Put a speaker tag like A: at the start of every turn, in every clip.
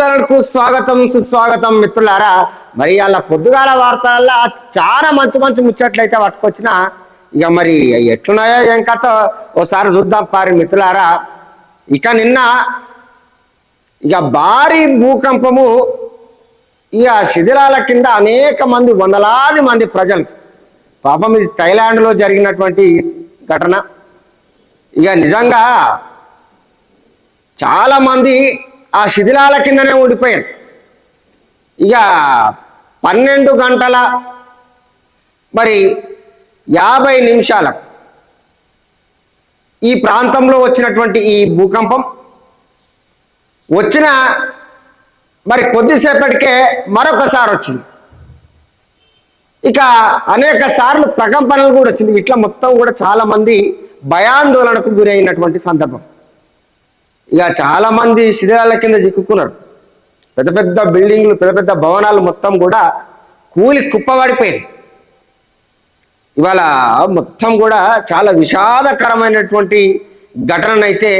A: ఛానల్కు స్వాగతం సుస్వాగతం మిత్రులారా. మరి అలా పొద్దుగాల వార్తలలో చాలా మంచి మంచి ముచ్చట్లయితే పట్టుకొచ్చిన. ఇక మరి ఎట్లున్నాయో ఏం కథ ఓసారి చూద్దాం పారి మిత్రులారా. ఇక నిన్న ఇక భారీ భూకంపము ఇక శిథిలాల కింద అనేక మంది వందలాది మంది ప్రజలు. పాపం ఇది థైలాండ్లో జరిగినటువంటి ఘటన. ఇక నిజంగా చాలా మంది ఆ శిథిలాల కిందనే ఉండిపోయారు ఇక పన్నెండు గంటల మరి యాభై నిమిషాలకు ఈ ప్రాంతంలో వచ్చినటువంటి ఈ భూకంపం వచ్చిన మరి కొద్దిసేపటికే మరొకసారి వచ్చింది. ఇక అనేక సార్లు ప్రకంపనలు కూడా వచ్చింది. ఇట్లా మొత్తం కూడా చాలామంది భయాందోళనకు గురైనటువంటి సందర్భం. ఇక చాలా మంది కింద చిక్కుకున్నారు. పెద్ద పెద్ద బిల్డింగ్లు పెద్ద పెద్ద భవనాలు మొత్తం కూడా కూలి కుప్పబడిపోయాయి ఇవాళ మొత్తం కూడా చాలా విషాదకరమైనటువంటి ఘటననైతే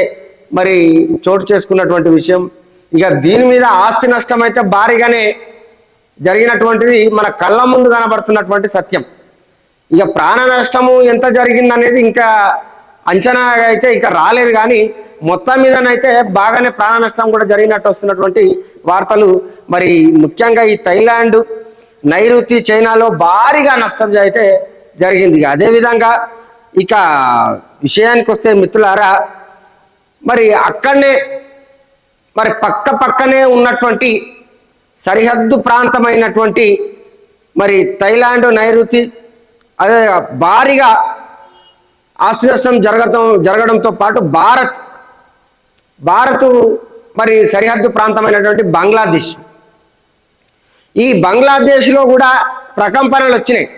A: మరి చోటు చేసుకున్నటువంటి విషయం. ఇక దీని మీద ఆస్తి నష్టం అయితే భారీగానే జరిగినటువంటిది మన కళ్ళ ముందు కనబడుతున్నటువంటి సత్యం. ఇక ప్రాణ నష్టము ఎంత జరిగిందనేది ఇంకా అంచనా అయితే ఇంకా రాలేదు కానీ మొత్తం మీదనైతే బాగానే ప్రాణ నష్టం కూడా జరిగినట్టు వస్తున్నటువంటి వార్తలు. మరి ముఖ్యంగా ఈ థైలాండ్ నైరుతి చైనాలో భారీగా నష్టం అయితే జరిగింది. అదేవిధంగా ఇక విషయానికి వస్తే మిత్రులారా మరి అక్కడనే మరి పక్క పక్కనే ఉన్నటువంటి సరిహద్దు ప్రాంతమైనటువంటి మరి థైలాండ్ నైరుతి అదే భారీగా ఆస్తి జరగటం జరగడం జరగడంతో పాటు భారత్ భారత్ మరి సరిహద్దు ప్రాంతమైనటువంటి బంగ్లాదేశ్. ఈ బంగ్లాదేశ్లో కూడా ప్రకంపనలు వచ్చినాయి.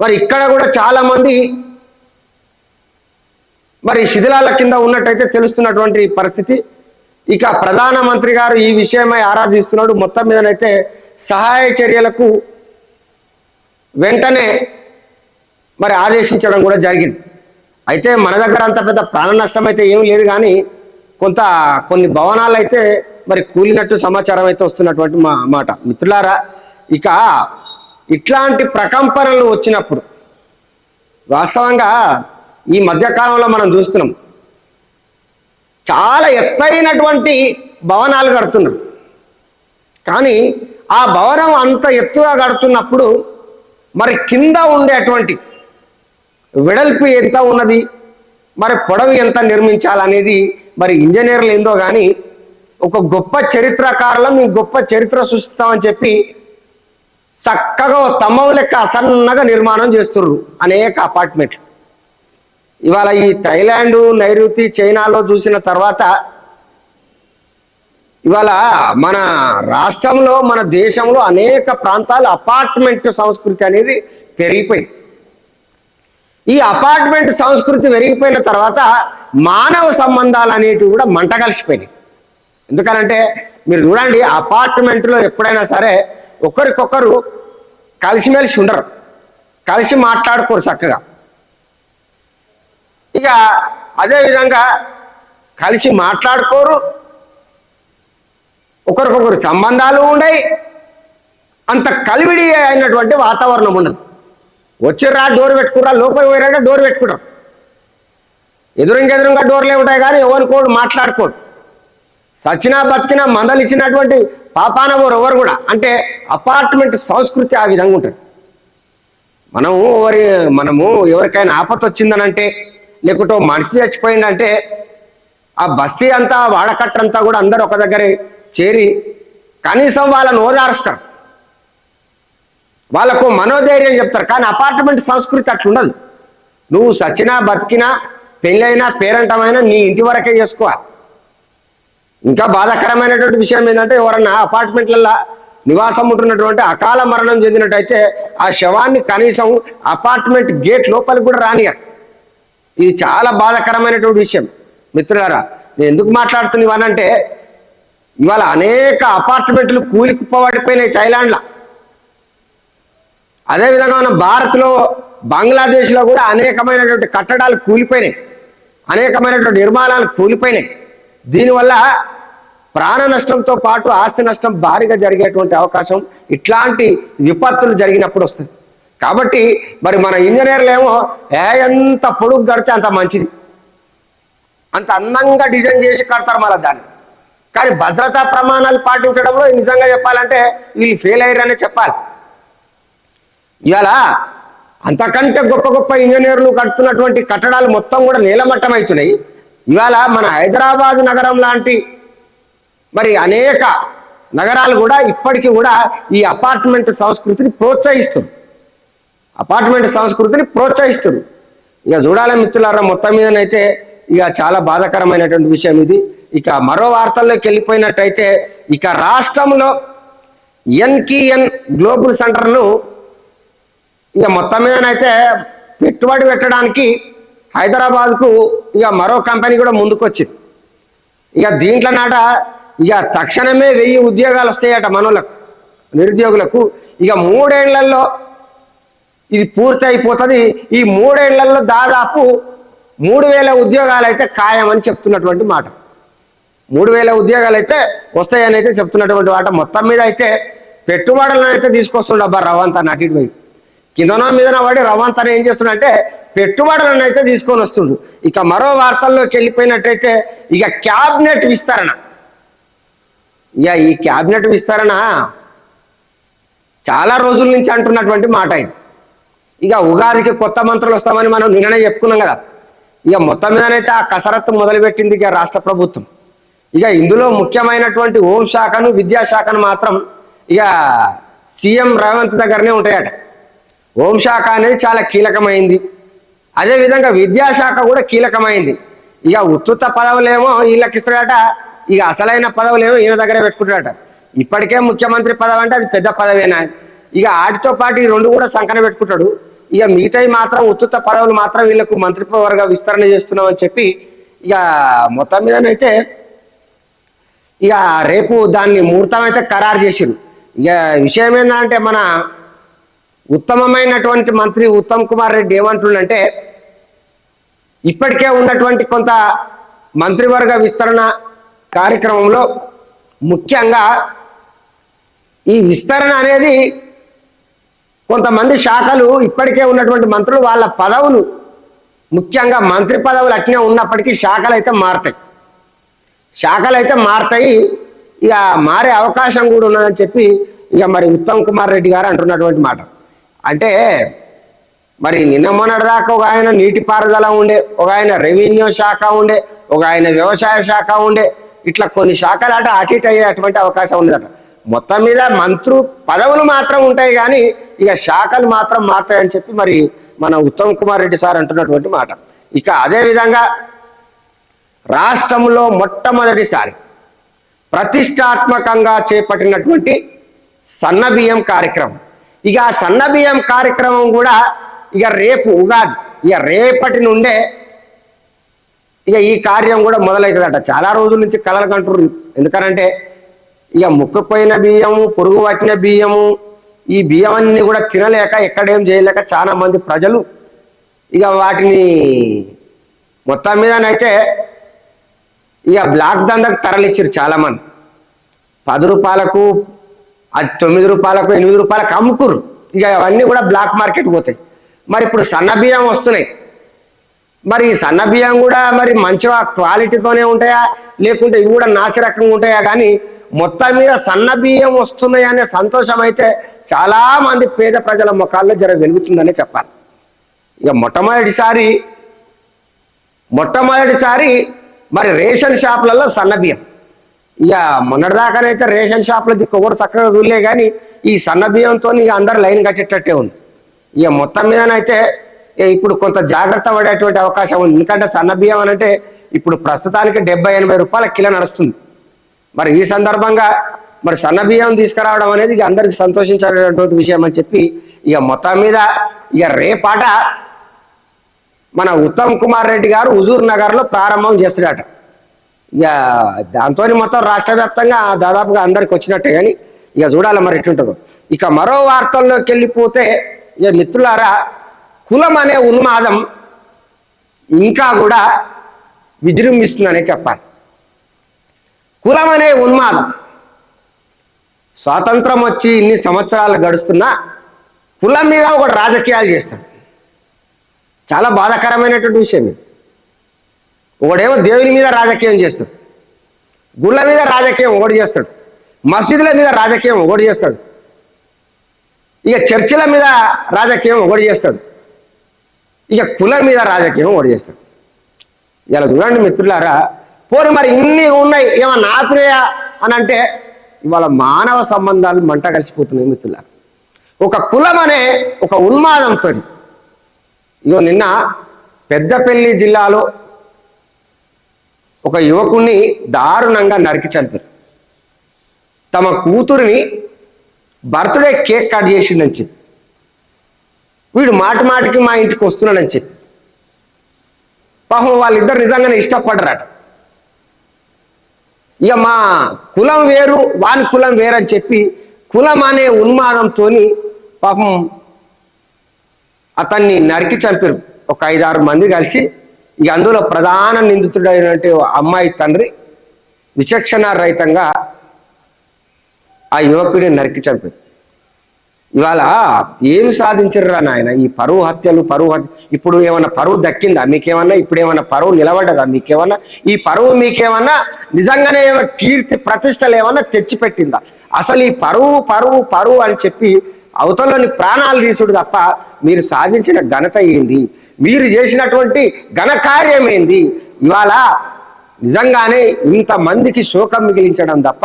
A: మరి ఇక్కడ కూడా చాలామంది మరి శిథిలాల కింద ఉన్నట్టయితే తెలుస్తున్నటువంటి పరిస్థితి. ఇక ప్రధానమంత్రి గారు ఈ విషయమై ఆరాధిస్తున్నాడు. మొత్తం మీదనైతే సహాయ చర్యలకు వెంటనే మరి ఆదేశించడం కూడా జరిగింది. అయితే మన దగ్గర అంత పెద్ద ప్రాణ నష్టం అయితే ఏం లేదు కానీ కొంత కొన్ని భవనాలు అయితే మరి కూలినట్టు సమాచారం అయితే వస్తున్నటువంటి మా మాట. మిత్రులారా ఇక ఇట్లాంటి ప్రకంపనలు వచ్చినప్పుడు వాస్తవంగా ఈ మధ్యకాలంలో మనం చూస్తున్నాం. చాలా ఎత్తైనటువంటి భవనాలు కడుతున్నారు. కానీ ఆ భవనం అంత ఎత్తుగా కడుతున్నప్పుడు మరి కింద ఉండేటువంటి వెడల్పు ఎంత ఉన్నది? మరి పొడవు ఎంత నిర్మించాలనేది మరి ఇంజనీర్లు ఏందో కానీ ఒక గొప్ప చరిత్రకారులం మేము గొప్ప చరిత్ర సృష్టిస్తామని చెప్పి చక్కగా తమ్మం లెక్క అసన్నగా నిర్మాణం చేస్తుర్రు అనేక అపార్ట్మెంట్లు. ఇవాళ ఈ థైలాండ్ నైరుతి చైనాలో చూసిన తర్వాత ఇవాళ మన రాష్ట్రంలో మన దేశంలో అనేక ప్రాంతాలు అపార్ట్మెంట్ సంస్కృతి అనేది పెరిగిపోయింది. ఈ అపార్ట్మెంట్ సంస్కృతి పెరిగిపోయిన తర్వాత మానవ సంబంధాలు అనేటివి కూడా మంట కలిసిపోయినాయి. ఎందుకనంటే మీరు చూడండి అపార్ట్మెంట్లో ఎప్పుడైనా సరే ఒకరికొకరు కలిసిమెలిసి ఉండరు. కలిసి మాట్లాడుకోరు చక్కగా. ఇక అదేవిధంగా కలిసి మాట్లాడుకోరు. ఒకరికొకరు సంబంధాలు ఉండయి. అంత కలివిడి అయినటువంటి వాతావరణం ఉండదు. వచ్చిర్రా డోర్ పెట్టుకురా లోపల పోయిరా డోర్ పెట్టుకున్నాం ఎదురుంకెదురుగా డోర్లే ఉంటాయి కానీ ఎవరికోడు మాట్లాడుకోడు. సచ్చినా బతికినా మందలు ఇచ్చినటువంటి పాపాన ఎవరు కూడా. అంటే అపార్ట్మెంట్ సంస్కృతి ఆ విధంగా ఉంటుంది. మనము ఎవరి మనము ఎవరికైనా ఆపత వచ్చిందనంటే లేకుంటే మనిషి చచ్చిపోయిందంటే ఆ బస్తీ అంతా వాడకట్టంతా కూడా అందరు ఒక దగ్గరే చేరి కనీసం వాళ్ళని ఓదారుస్తారు. వాళ్ళకు మనోధైర్యం చెప్తారు కానీ అపార్ట్మెంట్ సంస్కృతి అట్లుండదు నువ్వు సచ్చినా బతికినా పెళ్ళైనా పేరంటమైనా నీ ఇంటి వరకే చేసుకోవాలి ఇంకా బాధాకరమైనటువంటి విషయం ఏంటంటే ఎవరన్నా అపార్ట్మెంట్లలో నివాసం ఉంటున్నటువంటి అకాల మరణం చెందినట్టయితే ఆ శవాన్ని కనీసం అపార్ట్మెంట్ గేట్ లోపలికి కూడా రానియరు ఇది చాలా బాధాకరమైనటువంటి విషయం. మిత్రులారా నేను ఎందుకు మాట్లాడుతున్నా ఇవాళ అనేక అపార్ట్మెంట్లు కూలికి కుప్పబడిపోయినాయి థైలాండ్లో అదేవిధంగా మన భారత్లో బంగ్లాదేశ్లో కూడా అనేకమైనటువంటి కట్టడాలు కూలిపోయినాయి. అనేకమైనటువంటి నిర్మాణాలు కూలిపోయినాయి. దీనివల్ల ప్రాణ నష్టంతో పాటు ఆస్తి నష్టం భారీగా జరిగేటువంటి అవకాశం ఇట్లాంటి విపత్తులు జరిగినప్పుడు వస్తుంది. కాబట్టి మరి మన ఇంజనీర్లు ఏమో ఏ ఎంత పొడుగు కడితే అంత మంచిది. అంత అందంగా డిజైన్ చేసి కడతారు మళ్ళీ దాన్ని. కానీ భద్రతా ప్రమాణాలు పాటించడంలో నిజంగా చెప్పాలంటే వీళ్ళు ఫెయిల్ అయ్యారనే చెప్పాలి. ఇవాళ అంతకంటే గొప్ప గొప్ప ఇంజనీర్లు కడుతున్నటువంటి కట్టడాలు మొత్తం కూడా నీలమట్టం అవుతున్నాయి ఇవాళ మన హైదరాబాద్ నగరం లాంటి మరి అనేక నగరాలు కూడా ఇప్పటికీ కూడా ఈ అపార్ట్మెంట్ సంస్కృతిని ప్రోత్సహిస్తుంది. అపార్ట్మెంట్ సంస్కృతిని ప్రోత్సహిస్తుంది. ఇక చూడాలి మిత్రులారా మొత్తం మీదనైతే ఇక చాలా బాధాకరమైనటువంటి విషయం ఇది. ఇక మరో వార్తల్లోకి వెళ్ళిపోయినట్టయితే ఇక రాష్ట్రంలో ఎన్కిఎన్ గ్లోబల్ సెంటర్ను ఇక మొత్తం మీదనైతే పెట్టుబడి పెట్టడానికి హైదరాబాద్కు ఇక మరో కంపెనీ కూడా ముందుకొచ్చింది. ఇక దీంట్లో నాట ఇక తక్షణమే వెయ్యి ఉద్యోగాలు వస్తాయట మనోళ్ళకు నిరుద్యోగులకు. ఇక మూడేళ్ళలో ఇది పూర్తి అయిపోతుంది ఈ మూడేళ్ళలో దాదాపు మూడు వేల ఉద్యోగాలు అయితే ఖాయమని చెప్తున్నటువంటి మాట. మూడు వేల ఉద్యోగాలు అయితే వస్తాయని అయితే చెప్తున్నటువంటి మాట. మొత్తం మీద అయితే పెట్టుబడులను అయితే తీసుకొస్తుండబ్బా రవంతా అటు కిందన మీదన పడి రవాంతరం ఏం చేస్తున్నాడంటే పెట్టుబడులను అయితే తీసుకొని వస్తుండు. ఇక మరో వార్తల్లోకి వెళ్ళిపోయినట్టయితే ఇక క్యాబినెట్ విస్తరణ. ఇక ఈ క్యాబినెట్ విస్తరణ చాలా రోజుల నుంచి అంటున్నటువంటి మాట ఇది. ఇక ఉగాదికి కొత్త మంత్రులు వస్తామని మనం నిన్ననే చెప్పుకున్నాం కదా. ఇక మొత్తం మీదనైతే ఆ కసరత్తు మొదలుపెట్టింది ఇక రాష్ట్ర ప్రభుత్వం. ఇక ఇందులో ముఖ్యమైనటువంటి హోంశాఖను విద్యాశాఖను మాత్రం ఇక సీఎం రేవంత్ దగ్గరనే ఉంటాయట. హోంశాఖ అనేది చాలా కీలకమైంది. అదేవిధంగా విద్యాశాఖ కూడా కీలకమైంది. ఇక ఉత్తుత పదవులేమో వీళ్ళకి ఇస్తాడట ఇక అసలైన పదవులేమో ఈయన దగ్గర పెట్టుకుంటాడట ఇప్పటికే ముఖ్యమంత్రి పదవి అంటే అది పెద్ద పదవేనా? ఇక వాటితో పాటు ఈ రెండు కూడా సంకన పెట్టుకుంటాడు. ఇక మిగతాయి మాత్రం ఉత్తుత పదవులు మాత్రం వీళ్ళకు మంత్రివర్గ విస్తరణ చేస్తున్నామని చెప్పి ఇక మొత్తం మీదనైతే ఇక రేపు దాన్ని ముహూర్తం అయితే ఖరారు చేసిరు ఇక విషయం ఏంటంటే మన ఉత్తమమైనటువంటి మంత్రి ఉత్తమ్ కుమార్ రెడ్డి ఏమంటుండంటే ఇప్పటికే ఉన్నటువంటి కొంత మంత్రివర్గ విస్తరణ కార్యక్రమంలో ముఖ్యంగా ఈ విస్తరణ అనేది కొంతమంది శాఖలు ఇప్పటికే ఉన్నటువంటి మంత్రులు వాళ్ళ పదవులు ముఖ్యంగా మంత్రి పదవులు అట్నే ఉన్నప్పటికీ శాఖలు అయితే మారుతాయి. శాఖలు అయితే మారుతాయి ఇక మారే అవకాశం కూడా ఉన్నదని చెప్పి ఇక మరి ఉత్తమ్ కుమార్ రెడ్డి గారు అంటున్నటువంటి మాట. అంటే మరి నిన్న మొన్నటిదాకా ఒక ఆయన నీటిపారుదల ఉండే ఒక ఆయన రెవెన్యూ శాఖ ఉండే ఒక ఆయన వ్యవసాయ శాఖ ఉండే ఇట్లా కొన్ని శాఖలు అట అటు ఇటు అయ్యేటువంటి అవకాశం ఉండదట మొత్తం మీద మంత్రు పదవులు మాత్రం ఉంటాయి కానీ ఇక శాఖలు మాత్రం మారుతాయని చెప్పి మరి మన ఉత్తమ్ కుమార్ రెడ్డి సార్ అంటున్నటువంటి మాట. ఇక అదే విధంగా రాష్ట్రంలో మొట్టమొదటిసారి ప్రతిష్టాత్మకంగా చేపట్టినటువంటి సన్నబియ్యం కార్యక్రమం. ఇక సన్న సన్నబియ్యం కార్యక్రమం కూడా ఇక రేపు ఉగాది. ఇక రేపటి నుండే ఇక ఈ కార్యం కూడా మొదలవుతుందట చాలా రోజుల నుంచి కలలు కంటున్నారు ఎందుకనంటే ఇక ముక్కుపోయిన బియ్యము పురుగు పట్టిన బియ్యము ఈ బియ్యం అన్ని కూడా తినలేక ఎక్కడేం చేయలేక చాలా మంది ప్రజలు ఇక వాటిని మొత్తం మీదనైతే ఇక బ్లాక్ దందకు తరలిచ్చారు చాలా మంది. పది రూపాయలకు అది తొమ్మిది రూపాయలకు ఎనిమిది రూపాయలకు అమ్ముకురు ఇక అవన్నీ కూడా బ్లాక్ మార్కెట్ పోతాయి. మరి ఇప్పుడు సన్న బియ్యం వస్తున్నాయి. మరి ఈ సన్న బియ్యం కూడా మరి మంచిగా క్వాలిటీతోనే ఉంటాయా? లేకుంటే ఇవి కూడా నాసిరకంగా ఉంటాయా? కానీ మొత్తం మీద సన్న బియ్యం వస్తున్నాయి అనే సంతోషం అయితే చాలా మంది పేద ప్రజల ముఖాల్లో జర వెలుగుతుందనే చెప్పాలి. ఇక మొట్టమొదటిసారి మొట్టమొదటిసారి మరి రేషన్ షాపులలో సన్న బియ్యం. ఇక మొన్నటిదాకానైతే రేషన్ షాప్లో దిక్కు కూడా చక్కగా చూడలే కానీ ఈ సన్న బియ్యంతో ఇక అందరు లైన్ కట్టేటట్టే ఉంది. ఇక మొత్తం మీదనైతే ఇప్పుడు కొంత జాగ్రత్త పడేటువంటి అవకాశం ఉంది. ఎందుకంటే సన్న బియ్యం అని అంటే ఇప్పుడు ప్రస్తుతానికి డెబ్బై ఎనభై రూపాయల కిలో నడుస్తుంది. మరి ఈ సందర్భంగా మరి సన్న బియ్యం తీసుకురావడం అనేది ఇక అందరికి సంతోషించేటటువంటి విషయం అని చెప్పి ఇక మొత్తం మీద ఇక రేపాట మన ఉత్తమ్ కుమార్ రెడ్డి గారు హుజూర్ నగర్లో ప్రారంభం చేస్తున్నాడట ఇక దాంతో మొత్తం రాష్ట్ర వ్యాప్తంగా దాదాపుగా అందరికి వచ్చినట్టే కానీ ఇక చూడాలి మరి ఎట్లుంటుందో. ఇక మరో వార్తల్లోకి వెళ్ళిపోతే ఇక మిత్రులారా కులం అనే ఉన్మాదం ఇంకా కూడా విజృంభిస్తుందనే చెప్పాలి. కులం అనే ఉన్మాదం స్వాతంత్రం వచ్చి ఇన్ని సంవత్సరాలు గడుస్తున్నా కులం మీద ఒక రాజకీయాలు చేస్తాం. చాలా బాధాకరమైనటువంటి విషయం ఇది. ఒకడేమో దేవుని మీద రాజకీయం చేస్తాడు. గుళ్ళ మీద రాజకీయం ఒకటి చేస్తాడు. మసీదుల మీద రాజకీయం ఒకటి చేస్తాడు. ఇక చర్చిల మీద రాజకీయం ఒకటి చేస్తాడు. ఇక కులం మీద రాజకీయం ఒకటి చేస్తాడు. ఇలా చూడండి మిత్రులారా పోనీ మరి ఇన్ని ఉన్నాయి ఏమన్నా ఆపినాయా అని అంటే ఇవాళ మానవ సంబంధాలు మంట కలిసిపోతున్నాయి మిత్రులారా. ఒక కులం అనే ఒక ఉన్మాదంతో ఇగో నిన్న పెద్దపల్లి జిల్లాలో ఒక యువకుణ్ణి దారుణంగా నరికి చంపారు. తమ కూతురిని బర్త్డే కేక్ కట్ చేసిండని చెప్పి. వీడు మాటి మాటికి మా ఇంటికి వస్తున్నాడని చెప్పి. పాపం వాళ్ళిద్దరు నిజంగానే ఇష్టపడరాట. ఇక మా కులం వేరు వాని కులం వేరని చెప్పి కులం అనే ఉన్మాదంతో పాపం అతన్ని నరికి చంపారు. ఒక ఐదారు మంది కలిసి ఇక అందులో ప్రధాన నిందితుడైనటువంటి అమ్మాయి తండ్రి విచక్షణ రహితంగా ఆ యువకుడిని నరికి చంపారు ఇవాళ ఏమి సాధించరురా నాయన? ఈ పరువు హత్యలు పరువు హత్య ఇప్పుడు ఏమన్నా పరువు దక్కిందా? మీకేమన్నా ఇప్పుడు ఏమన్నా పరువు నిలబడ్డదా? మీకేమన్నా ఈ పరువు మీకేమన్నా నిజంగానే ఏమన్నా కీర్తి ప్రతిష్టలు ఏమన్నా తెచ్చిపెట్టిందా? అసలు ఈ పరువు పరువు పరువు అని చెప్పి అవతలని ప్రాణాలు తీసుడు తప్ప మీరు సాధించిన ఘనత ఏంది? మీరు చేసినటువంటి ఘనకార్యం ఏంది? ఇవాళ నిజంగానే ఇంతమందికి శోకం మిగిలించడం తప్ప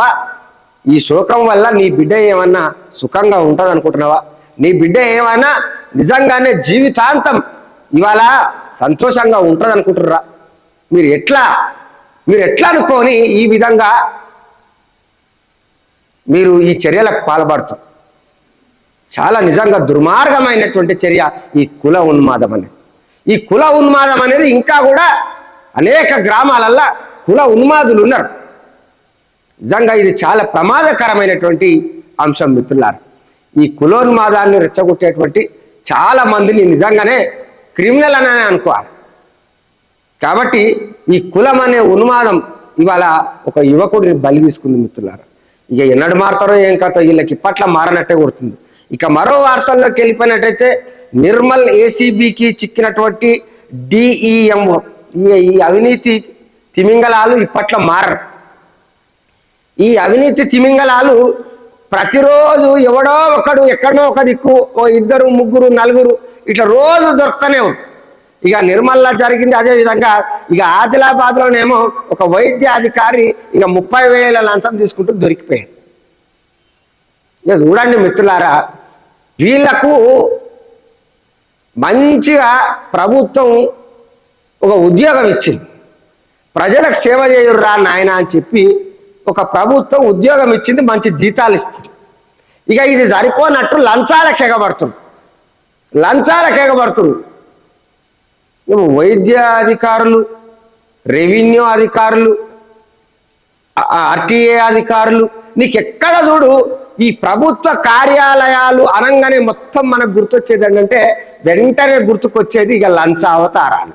A: ఈ శోకం వల్ల నీ బిడ్డ ఏమన్నా సుఖంగా ఉంటుంది అనుకుంటున్నావా నీ బిడ్డ ఏమైనా నిజంగానే జీవితాంతం ఇవాళ సంతోషంగా ఉంటుంది అనుకుంటున్నారా మీరు ఎట్లా మీరు ఎట్లా అనుకొని ఈ విధంగా మీరు ఈ చర్యలకు పాల్పడతారు? చాలా నిజంగా దుర్మార్గమైనటువంటి చర్య ఈ కుల ఉన్మాదం అనేది. ఈ కుల ఉన్మాదం అనేది ఇంకా కూడా అనేక గ్రామాలల్లో కుల ఉన్మాదులు ఉన్నారు నిజంగా ఇది చాలా ప్రమాదకరమైనటువంటి అంశం మిత్రులారు. ఈ కులోన్మాదాన్ని రెచ్చగొట్టేటువంటి చాలా మందిని నిజంగానే క్రిమినల్ అని అనుకోవాలి. కాబట్టి ఈ కులం అనే ఉన్మాదం ఇవాళ ఒక యువకుడిని బలి తీసుకుంది మిత్రులారు. ఇక ఎన్నడు మారుతారో ఏం కథ వీళ్ళకి ఇప్పట్లో మారనట్టే కొడుతుంది. ఇక మరో వార్తల్లోకి వెళ్ళిపోయినట్టయితే నిర్మల్ ఏసీబీకి చిక్కినటువంటి డిఈఎంఓ ఈ అవినీతి తిమింగలాలు ఇప్పట్ల మారరు. ఈ అవినీతి తిమింగలాలు ప్రతిరోజు ఎవడో ఒకడు ఎక్కడో ఒక దిక్కు ఓ ఇద్దరు ముగ్గురు నలుగురు ఇట్లా రోజు దొరుకుతూనే ఇక నిర్మల్లో జరిగింది అదే విధంగా ఇక ఆదిలాబాద్లోనేమో ఒక వైద్య అధికారి ఇక ముప్పై వేల లంచం తీసుకుంటూ దొరికిపోయాడు. ఇక చూడండి మిత్రులారా వీళ్ళకు మంచిగా ప్రభుత్వం ఒక ఉద్యోగం ఇచ్చింది. ప్రజలకు సేవ చేయుర్రా నాయన అని చెప్పి ఒక ప్రభుత్వం ఉద్యోగం ఇచ్చింది మంచి జీతాలు ఇస్తుంది. ఇక ఇది సరిపోనట్టు లంచాలకు ఎగబడుతుంది. లంచాలకు ఎగబడుతుంది. వైద్య అధికారులు రెవెన్యూ అధికారులు ఆర్టీఏ అధికారులు నీకు ఎక్కడ చూడు ఈ ప్రభుత్వ కార్యాలయాలు అనగానే మొత్తం మనకు గుర్తొచ్చేది ఏంటంటే వెంటనే గుర్తుకొచ్చేది ఇక లంచావతారాలు.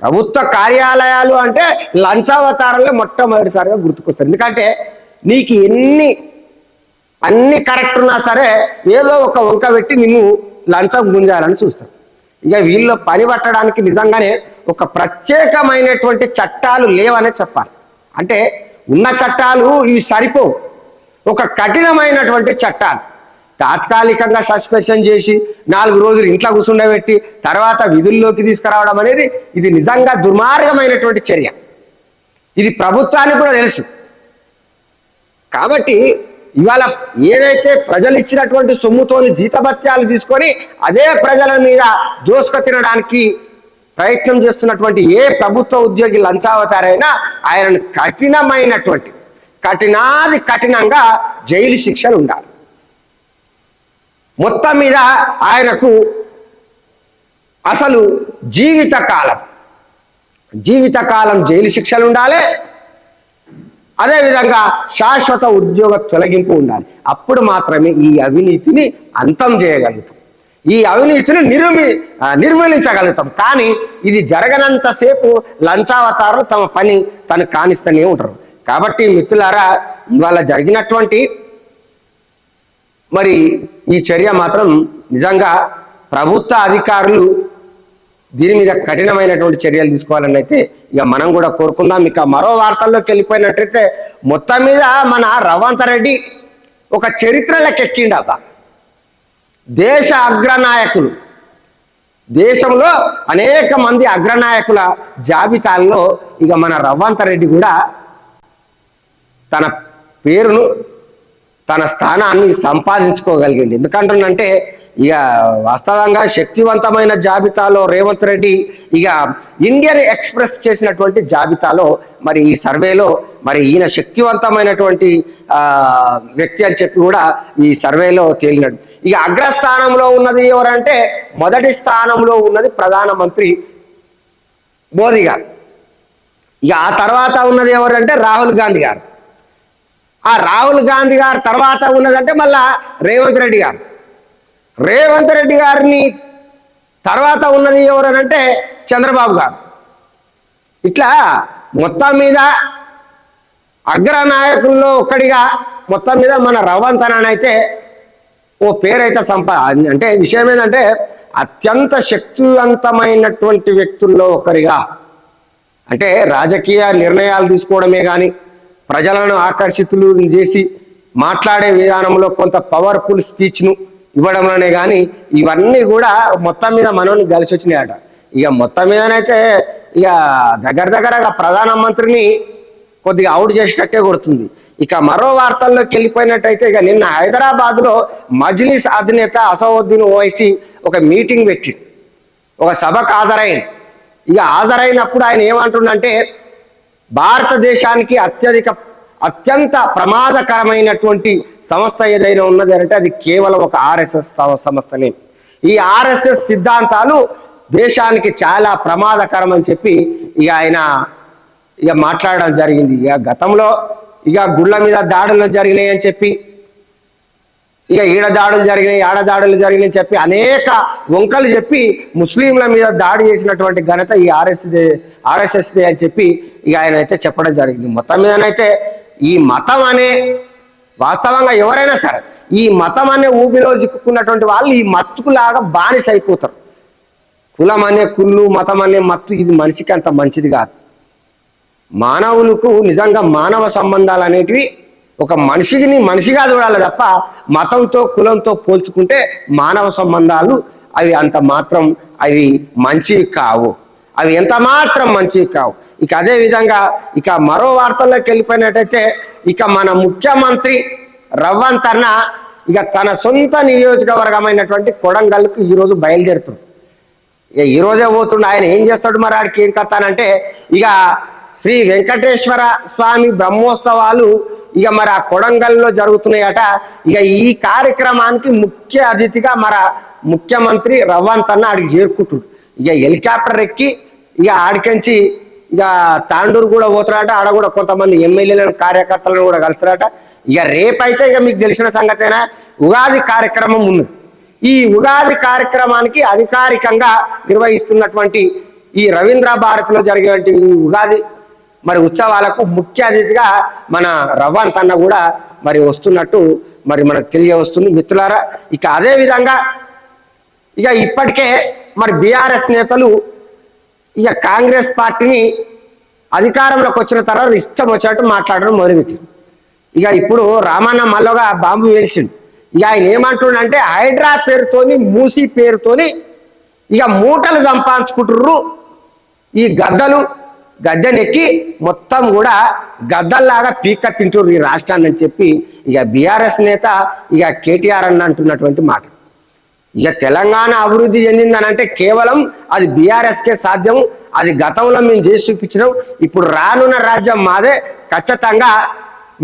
A: ప్రభుత్వ కార్యాలయాలు అంటే లంచావతారాలే మొట్టమొదటిసారిగా గుర్తుకొస్తారు ఎందుకంటే నీకు ఎన్ని అన్ని కరెక్ట్ ఉన్నా సరే ఏదో ఒక వంక పెట్టి నిన్ను లంచం గుంజాలని చూస్తారు. ఇక వీళ్ళు పని పట్టడానికి నిజంగానే ఒక ప్రత్యేకమైనటువంటి చట్టాలు లేవనే చెప్పాలి. అంటే ఉన్న చట్టాలు ఇవి సరిపోవు. ఒక కఠినమైనటువంటి చట్టాలు. తాత్కాలికంగా సస్పెన్షన్ చేసి నాలుగు రోజులు ఇంట్లో కూర్చుండబెట్టి తర్వాత విధుల్లోకి తీసుకురావడం అనేది ఇది నిజంగా దుర్మార్గమైనటువంటి చర్య. ఇది ప్రభుత్వానికి కూడా తెలుసు. కాబట్టి ఇవాళ ఏదైతే ప్రజలు ఇచ్చినటువంటి సొమ్ముతోని జీతభత్యాలు తీసుకొని అదే ప్రజల మీద దోసుక తినడానికి ప్రయత్నం చేస్తున్నటువంటి ఏ ప్రభుత్వ ఉద్యోగి లంచావతారైనా ఆయనను కఠినమైనటువంటి కఠినాది కఠినంగా జైలు శిక్షలు ఉండాలి. మొత్తం మీద ఆయనకు అసలు జీవితకాలం జీవితకాలం జైలు శిక్షలు ఉండాలి. అదేవిధంగా శాశ్వత ఉద్యోగ తొలగింపు ఉండాలి. అప్పుడు మాత్రమే ఈ అవినీతిని అంతం చేయగలుగుతాం. ఈ అవినీతిని నిర్మి నిర్మూలించగలుగుతాం. కానీ ఇది జరగనంతసేపు లంచావతారులు తమ పని తను కానిస్తూనే ఉంటారు. కాబట్టి మిత్రులారా ఇవాళ జరిగినటువంటి మరి ఈ చర్య మాత్రం నిజంగా ప్రభుత్వ అధికారులు దీని మీద కఠినమైనటువంటి చర్యలు తీసుకోవాలని అయితే ఇక మనం కూడా కోరుకుందాం. ఇక మరో వార్తల్లోకి వెళ్ళిపోయినట్టయితే మొత్తం మీద మన రవంత్ రెడ్డి ఒక చరిత్రలోకి ఎక్కిండబ్బా దేశ అగ్రనాయకులు. దేశంలో అనేక మంది అగ్రనాయకుల జాబితాల్లో ఇక మన రవంత్ రెడ్డి కూడా తన పేరును తన స్థానాన్ని సంపాదించుకోగలిగింది. ఎందుకంటుందంటే ఇక వాస్తవంగా శక్తివంతమైన జాబితాలో రేవంత్ రెడ్డి ఇక ఇండియన్ ఎక్స్ప్రెస్ చేసినటువంటి జాబితాలో మరి ఈ సర్వేలో మరి ఈయన శక్తివంతమైనటువంటి వ్యక్తి అని చెప్పి కూడా ఈ సర్వేలో తేలినాడు ఇక అగ్రస్థానంలో ఉన్నది ఎవరంటే మొదటి స్థానంలో ఉన్నది ప్రధానమంత్రి మోదీ గారు. ఇక ఆ తర్వాత ఉన్నది ఎవరంటే రాహుల్ గాంధీ గారు. ఆ రాహుల్ గాంధీ గారు తర్వాత ఉన్నదంటే మళ్ళా రేవంత్ రెడ్డి గారు. రేవంత్ రెడ్డి గారిని తర్వాత ఉన్నది ఎవరనంటే చంద్రబాబు గారు. ఇట్లా మొత్తం మీద అగ్ర నాయకుల్లో ఒక్కడిగా మొత్తం మీద మన రవంత్ అయితే ఓ పేరైతే సంపా అంటే విషయం ఏంటంటే అత్యంత శక్తివంతమైనటువంటి వ్యక్తుల్లో ఒకరిగా. అంటే రాజకీయ నిర్ణయాలు తీసుకోవడమే కానీ ప్రజలను ఆకర్షితులు చేసి మాట్లాడే విధానంలో కొంత పవర్ఫుల్ స్పీచ్ను ఇవ్వడంలోనే కానీ ఇవన్నీ కూడా మొత్తం మీద మనోని కలిసి వచ్చినాయట. ఇక మొత్తం మీదనైతే ఇక దగ్గర దగ్గరగా ప్రధానమంత్రిని కొద్దిగా అవుట్ చేసేటట్టే కొడుతుంది. ఇక మరో వార్తల్లోకి వెళ్ళిపోయినట్టయితే ఇక నిన్న హైదరాబాద్లో మజ్లిస్ అధినేత అసౌద్దీన్ ఓవైసీ ఒక మీటింగ్ పెట్టి ఒక సభకు హాజరైంది ఇక హాజరైనప్పుడు ఆయన ఏమంటుండంటే భారతదేశానికి అత్యధిక అత్యంత ప్రమాదకరమైనటువంటి సంస్థ ఏదైనా ఉన్నది అంటే అది కేవలం ఒక ఆర్ఎస్ఎస్ సంస్థనే. ఈ ఆర్ఎస్ఎస్ సిద్ధాంతాలు దేశానికి చాలా ప్రమాదకరం అని చెప్పి ఇక ఆయన ఇక మాట్లాడడం జరిగింది. ఇక గతంలో ఇక గుళ్ళ మీద దాడులు జరిగినాయి అని చెప్పి ఇక ఈడ దాడులు జరిగినాయి ఆడ దాడులు జరిగినాయి చెప్పి అనేక వంకలు చెప్పి ముస్లింల మీద దాడి చేసినటువంటి ఘనత ఈ ఆర్ఎస్ ఆర్ఎస్ఎస్దే అని చెప్పి ఇక ఆయన అయితే చెప్పడం జరిగింది. మొత్తం మీదనైతే ఈ మతం అనే వాస్తవంగా ఎవరైనా సరే ఈ మతం అనే ఊబిలో చిక్కుకున్నటువంటి వాళ్ళు ఈ మత్తుకులాగా బానిస అయిపోతారు కులం అనే కుళ్ళు మతం అనే మత్తు ఇది మనిషికి అంత మంచిది కాదు. మానవులకు నిజంగా మానవ సంబంధాలు అనేటివి ఒక మనిషిని మనిషిగా చూడాలి తప్ప మతంతో కులంతో పోల్చుకుంటే మానవ సంబంధాలు అవి అంత మాత్రం అవి మంచివి కావు. అవి ఎంత మాత్రం మంచివి కావు. ఇక అదే విధంగా ఇక మరో వార్తల్లోకి వెళ్ళిపోయినట్టయితే ఇక మన ముఖ్యమంత్రి రవ్వంత్ అన్న ఇక తన సొంత నియోజకవర్గమైనటువంటి కొడంగల్కు ఈరోజు బయలుదేరుతుంది ఇక ఈరోజే పోతుండు పోతుండే ఆయన ఏం చేస్తాడు మరి ఆడికి ఏం కత్తానంటే ఇక శ్రీ వెంకటేశ్వర స్వామి బ్రహ్మోత్సవాలు ఇక మరి ఆ కొడంగల్లో జరుగుతున్నాయట. ఇక ఈ కార్యక్రమానికి ముఖ్య అతిథిగా మన ముఖ్యమంత్రి రవ్వంత్ అన్న ఆడికి చేరుకుంటుడు ఇక హెలికాప్టర్ ఎక్కి ఇక ఆడికించి ఇక తాండూరు కూడా పోతారట ఆడ కూడా కొంతమంది ఎమ్మెల్యేలను కార్యకర్తలను కూడా కలుస్తారట ఇక రేపైతే ఇక మీకు తెలిసిన సంగతేనా? ఉగాది కార్యక్రమం ఉంది. ఈ ఉగాది కార్యక్రమానికి అధికారికంగా నిర్వహిస్తున్నటువంటి ఈ రవీంద్ర భారతిలో జరిగేటువంటి ఈ ఉగాది మరి ఉత్సవాలకు ముఖ్య అతిథిగా మన రవాన్ తన్న కూడా మరి వస్తున్నట్టు మరి మనకు తెలియవస్తుంది మిత్రులారా. ఇక అదే విధంగా ఇక ఇప్పటికే మరి బీఆర్ఎస్ నేతలు ఇక కాంగ్రెస్ పార్టీని అధికారంలోకి వచ్చిన తర్వాత ఇష్టం వచ్చినట్టు మాట్లాడడం మొదలుపెట్టింది. ఇక ఇప్పుడు రామన్న మల్లగా బాంబు వేల్చిండు ఇక ఆయన ఏమంటుండంటే హైడ్రా పేరుతోని మూసి పేరుతోని ఇక మూటలు సంపాదించుకుంటుర్రు. ఈ గద్దలు గద్దెనెక్కి మొత్తం కూడా గద్దల్లాగా పీక తింటుర్రు ఈ రాష్ట్రాన్ని అని చెప్పి ఇక బీఆర్ఎస్ నేత ఇక కేటీఆర్ అన్న అంటున్నటువంటి మాట. ఇక తెలంగాణ అభివృద్ధి చెందిందని అంటే కేవలం అది బీఆర్ఎస్కే సాధ్యం అది గతంలో మేము చేసి చూపించినాం. ఇప్పుడు రానున్న రాజ్యం మాదే ఖచ్చితంగా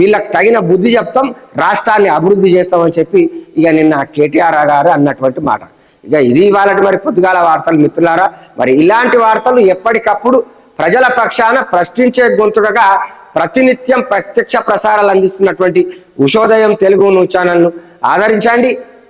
A: వీళ్ళకి తగిన బుద్ధి చెప్తాం రాష్ట్రాన్ని అభివృద్ధి చేస్తామని చెప్పి ఇక నిన్న కేటీఆర్ గారు అన్నటువంటి మాట. ఇక ఇది ఇవాళ మరి పొద్దుగాల వార్తలు మిత్రులారా. మరి ఇలాంటి వార్తలు ఎప్పటికప్పుడు ప్రజల పక్షాన ప్రశ్నించే గొంతుడగా ప్రతినిత్యం ప్రత్యక్ష ప్రసారాలు అందిస్తున్నటువంటి ఉషోదయం తెలుగు న్యూ ఛానల్ను ఆదరించండి.